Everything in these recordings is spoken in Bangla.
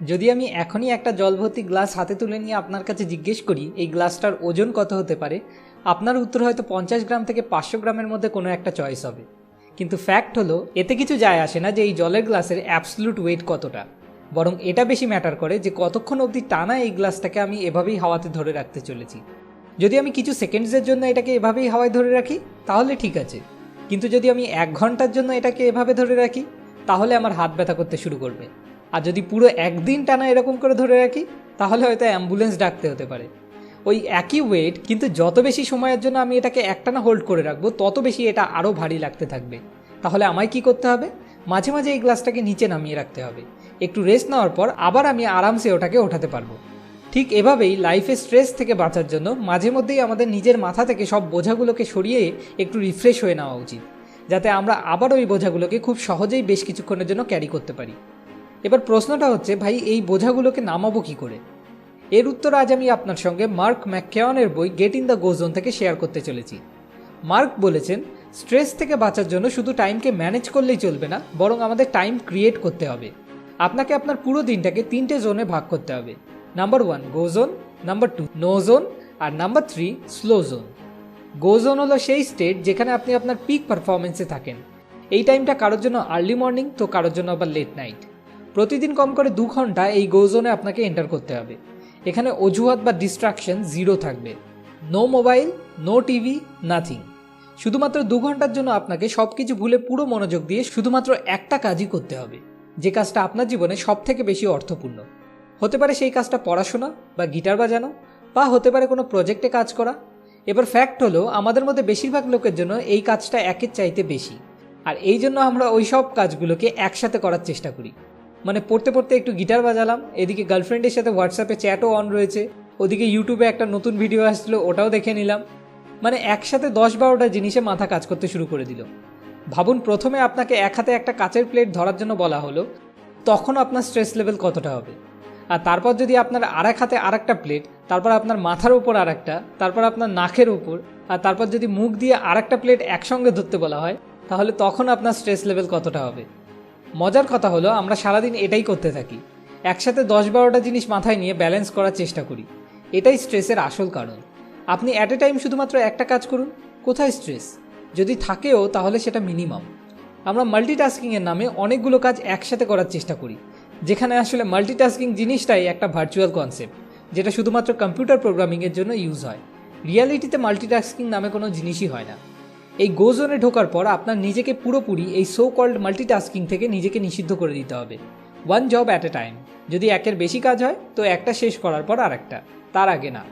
যদি আমি এখনই একটা জল ভর্তি গ্লাস হাতে তুলে নিয়ে আপনার কাছে জিজ্ঞেস করি, এই গ্লাসটার ওজন কত হতে পারে, আপনার উত্তর হয়তো পঞ্চাশ গ্রাম থেকে পাঁচশো গ্রামের মধ্যে কোনো একটা চয়েস হবে। কিন্তু ফ্যাক্ট হলো, এতে কিছু যায় আসে না যে এই জলের গ্লাসের অ্যাবসলুট ওয়েট কতটা। বরং এটা বেশি ম্যাটার করে যে কতক্ষণ অবধি টানা এই গ্লাসটাকে আমি এভাবেই হাওয়াতে ধরে রাখতে চলেছি। যদি আমি কিছু সেকেন্ডসের জন্য এটাকে এভাবেই হাওয়ায় ধরে রাখি, তাহলে ঠিক আছে। কিন্তু যদি আমি এক ঘণ্টার জন্য এটাকে এভাবে ধরে রাখি, তাহলে আমার হাত ব্যথা করতে শুরু করবে। আর যদি পুরো একদিন টানা এরকম করে ধরে রাখি, তাহলে হয়তো অ্যাম্বুলেন্স ডাকতে হতে পারে। ওই একই ওয়েট কিন্তু যত বেশি সময়ের জন্য আমি এটাকে একটানা হোল্ড করে রাখব, তত বেশি এটা আরও ভারী লাগতে থাকবে। তাহলে আমায় কি করতে হবে? মাঝে মাঝে এই গ্লাসটাকে নিচে নামিয়ে রাখতে হবে। একটু রেস্ট নেওয়ার পর আবার আমি আরামসে ওটাকে ওঠাতে পারব। ঠিক এভাবেই লাইফে স্ট্রেস থেকে বাঁচার জন্য মাঝে মধ্যেই আমাদের নিজের মাথা থেকে সব বোঝাগুলোকে সরিয়ে একটু রিফ্রেশ হয়ে নেওয়া উচিত। যাতে আমরা আবার ওই বোঝাগুলোকে খুব সহজেই বেশ কিছুক্ষণের জন্য ক্যারি করতে পারি। এবার প্রশ্নটা হচ্ছে, ভাই, এই বোঝাগুলোকে নামাবো কি করে? এর উত্তর আজ আমি আপনার সঙ্গে মার্ক ম্যাককেয়নের বই গেট ইন দ্য গোজোন থেকে শেয়ার করতে চলেছি। মার্ক বলেছেন, স্ট্রেস থেকে বাঁচার জন্য শুধু টাইমকে ম্যানেজ করলেই চলবে না, বরং আমাদের টাইম ক্রিয়েট করতে হবে। আপনাকে আপনার পুরো দিনটাকে তিনটে জোনে ভাগ করতে হবে। Number one, go zone, number two, no zone, আর number three, slow zone. Go zone হলো সেই স্টেট যেখানে আপনি আপনার পিক পারফরমেন্সে থাকেন। এই টাইমটা কারোর জন্য আর্লি মর্নিং, তো কারোর জন্য আবার লেট নাইট। প্রতিদিন কম করে দু ঘণ্টা এই গো জোনে আপনাকে এন্টার করতে হবে। এখানে অজুহাত বা ডিস্ট্রাকশন জিরো থাকবে। No mobile no TV nothing শুধুমাত্র দু ঘণ্টার জন্য আপনাকে সব কিছু ভুলে পুরো মনোযোগ দিয়ে শুধুমাত্র একটা কাজই করতে হবে। যে কাজটা আপনার জীবনে সব থেকে বেশি অর্থপূর্ণ। হতে পারে সেই কাজটা পড়াশোনা বা গিটার বাজানো বা হতে পারে কোনো প্রজেক্টে কাজ করা। এবার ফ্যাক্ট হলো, আমাদের মধ্যে বেশিরভাগ লোকের জন্য এই কাজটা একের চাইতে বেশি। আর এই জন্য আমরা ওই সব কাজগুলোকে একসাথে করার চেষ্টা করি। মানে পড়তে পড়তে একটু গিটার বাজালাম। এদিকে গার্লফ্রেন্ডের সাথে হোয়াটসঅ্যাপে চ্যাটও অন রয়েছে। ওদিকে ইউটিউবে একটা নতুন ভিডিও আসছিল ওটাও দেখে নিলাম। মানে একসাথে দশ বারোটা জিনিসে মাথা কাজ করতে শুরু করে দিল। ভাবুন, প্রথমে আপনাকে এক হাতে একটা কাচের প্লেট ধরার জন্য বলা হলো, তখন আপনার স্ট্রেস লেভেল কতটা হবে? আর তারপর যদি আপনার আর এক হাতে আর একটা প্লেট তারপর আপনার মাথার উপর আর একটা তারপর আপনার নাকের উপর, আর তারপর যদি মুখ দিয়ে আর একটা প্লেট একসঙ্গে ধরতে বলা হয়, তাহলে তখন আপনার স্ট্রেস লেভেল কতটা হবে? মজার কথা হলো, আমরা সারাদিন এটাই করতে থাকি। একসাথে দশ বারোটা জিনিস মাথায় নিয়ে ব্যালেন্স করার চেষ্টা করি। এটাই স্ট্রেসের আসল কারণ। আপনি অ্যাট এ টাইম শুধুমাত্র একটা কাজ করুন, কোথায় স্ট্রেস যদি থাকেও, তাহলে সেটা মিনিমাম আমরা মাল্টিটাস্কিংয়ের নামে অনেকগুলো কাজ একসাথে করার চেষ্টা করি, যেখানে আসলে মাল্টিটাস্কিং জিনিসটাই একটা ভার্চুয়াল কনসেপ্ট যেটা শুধুমাত্র কম্পিউটার প্রোগ্রামিংয়ের জন্য ইউজ হয়। রিয়ালিটিতে মাল্টিটাস্কিং নামে কোনো জিনিসই হয় না। এই গো জোনে ঢোকার পর আপনার নিজেকে পুরোপুরি এই সো কল্ড মাল্টিটাস্কিং থেকে নিজেকে নিষিদ্ধ করে দিতে হবে। One job at a time যদি একের বেশি কাজ হয়, তো একটা শেষ করার পর আর একটা তার আগে না।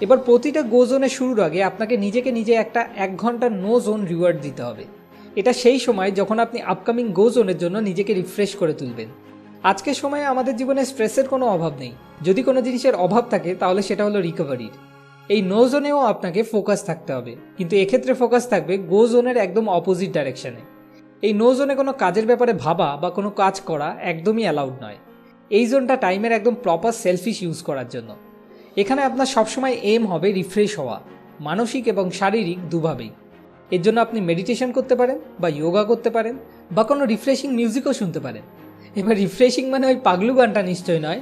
এবার প্রতিটা গো জোনের শুরুর আগে আপনাকে নিজেকে নিজে একটা এক ঘণ্টার নো জোন রিওয়ার্ড দিতে হবে। এটা সেই সময় যখন আপনি আপকামিং গো জোনের জন্য নিজেকে রিফ্রেশ করে তুলবেন। আজকের সময়ে আমাদের জীবনে স্ট্রেসের কোনো অভাব নেই। যদি কোনো জিনিসের অভাব থাকে, তাহলে সেটা হলো রিকভারির এই নো জোনেও আপনাকে ফোকাস থাকতে হবে। কিন্তু এক্ষেত্রে ফোকাস থাকবে গো জোনের একদম অপোজিট ডাইরেকশনে এই নো জোনে কোনো কাজের ব্যাপারে ভাবা বা কোনো কাজ করা একদমই অ্যালাউড নয়। এই জোনটা টাইমের একদম প্রপার সেলফিশ ইউজ করার জন্য। এখানে আপনার সবসময় এম হবে রিফ্রেশ হওয়া, মানসিক এবং শারীরিক দুভাবেই। এর জন্য আপনি মেডিটেশন করতে পারেন বা যোগা করতে পারেন বা কোনো রিফ্রেশিং মিউজিকও শুনতে পারেন। এবার রিফ্রেশিং মানে ওই পাগলু গানটা নিশ্চয় নয়।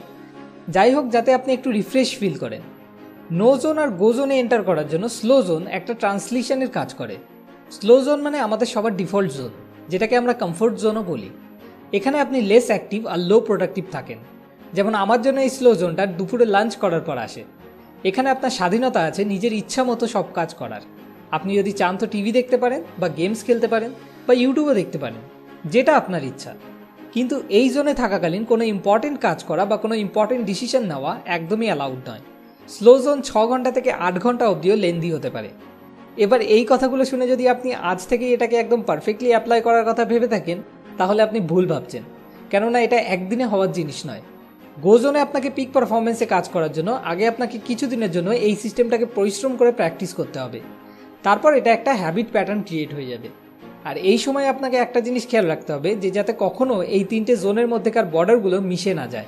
যাই হোক, যাতে আপনি একটু রিফ্রেশ ফিল করেন। নো জোন আর গো জোনে এন্টার করার জন্য স্লো জোন একটা ট্রান্সলেশনের কাজ করে। স্লো জোন মানে আমাদের সবার ডিফল্ট জোন যেটাকে আমরা কমফোর্ট জোনও বলি। এখানে আপনি লেস অ্যাক্টিভ আর লো প্রোডাক্টিভ থাকেন। যেমন আমার জন্য এই স্লো জোনটা দুপুরে লাঞ্চ করার পর আসে। এখানে আপনার স্বাধীনতা আছে, নিজের ইচ্ছা মতো সব কাজ করার। আপনি যদি চান তো টিভি দেখতে পারেন বা গেমস খেলতে পারেন বা ইউটিউবও দেখতে পারেন, যেটা আপনার ইচ্ছা। কিন্তু এই জোনে থাকাকালীন কোনো ইম্পর্টেন্ট কাজ করা বা কোনো ইম্পর্টেন্ট ডিসিশন নেওয়া একদমই অ্যালাউড নয়। স্লো জোন ছ ঘণ্টা থেকে আট ঘণ্টা অবধিও লেন্দি হতে পারে। এবার এই কথাগুলো শুনে যদি আপনি আজ থেকেই এটাকে একদম পারফেক্টলি অ্যাপ্লাই করার কথা ভেবে থাকেন, তাহলে আপনি ভুল ভাবছেন। কেননা এটা একদিনে হওয়ার জিনিস নয়। গোজনে আপনাকে পিক পারফরমেন্সে কাজ করার জন্য, আগে আপনাকে কিছুদিনের জন্য এই সিস্টেমটাকে পরিশ্রম করে প্র্যাকটিস করতে হবে। তারপর এটা একটা হ্যাবিট প্যাটার্ন ক্রিয়েট হয়ে যাবে। আর এই সময় আপনাকে একটা জিনিস খেয়াল রাখতে হবে যে যাতে কখনো এই তিনটে জোনের মধ্যেকার বর্ডারগুলো মিশে না যায়।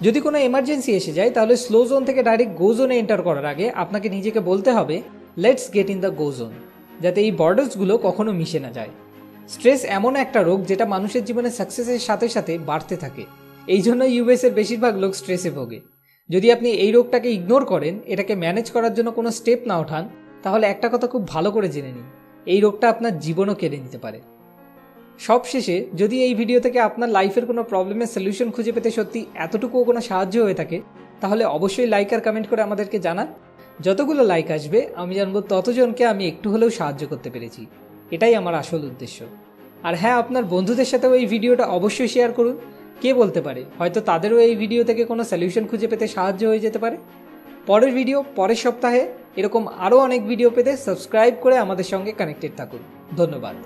যদি কোনো এমার্জেন্সি এসে যায়, তাহলে স্লো জোন থেকে ডাইরেক্ট গো জোনে এন্টার করার আগে আপনাকে নিজেকে বলতে হবে let's get in the go zone যাতে এই বর্ডার্সগুলো কখনো মিশে না যায়। স্ট্রেস এমন একটা রোগ যেটা মানুষের জীবনে সাকসেসের সাথে সাথে বাড়তে থাকে। এই জন্য ইউএসের বেশিরভাগ লোক স্ট্রেসে ভোগে। যদি আপনি এই রোগটাকে ইগনোর করেন, এটাকে ম্যানেজ করার জন্য কোনো স্টেপ না ওঠান, তাহলে একটা কথা খুব ভালো করে জেনে নিন, এই রোগটা আপনার জীবনও কেড়ে নিতে পারে। সবশেষে যদি এই ভিডিও থেকে আপনার লাইফের কোনো প্রবলেমের সলিউশন খুঁজে পেতে সত্যি এতটুকুও কোনো সাহায্য হয়ে থাকে, তাহলে অবশ্যই লাইক আর কমেন্ট করে আমাদেরকে জানান। যতগুলো লাইক আসবে, আমি জানব ততজনকে আমি একটু হলেও সাহায্য করতে পেরেছি। এটাই আমার আসল উদ্দেশ্য। আর হ্যাঁ আপনার বন্ধুদের সাথেও এই ভিডিওটা অবশ্যই শেয়ার করুন। কে বলতে পারে? হয়তো তাদেরও এই ভিডিও থেকে কোনো সলিউশন খুঁজে পেতে সাহায্য হয়ে যেতে পারে। পরের ভিডিও পরের সপ্তাহে এরকম আরও অনেক ভিডিও পেতে সাবস্ক্রাইব করে আমাদের সঙ্গে কানেক্টেড থাকুন। ধন্যবাদ।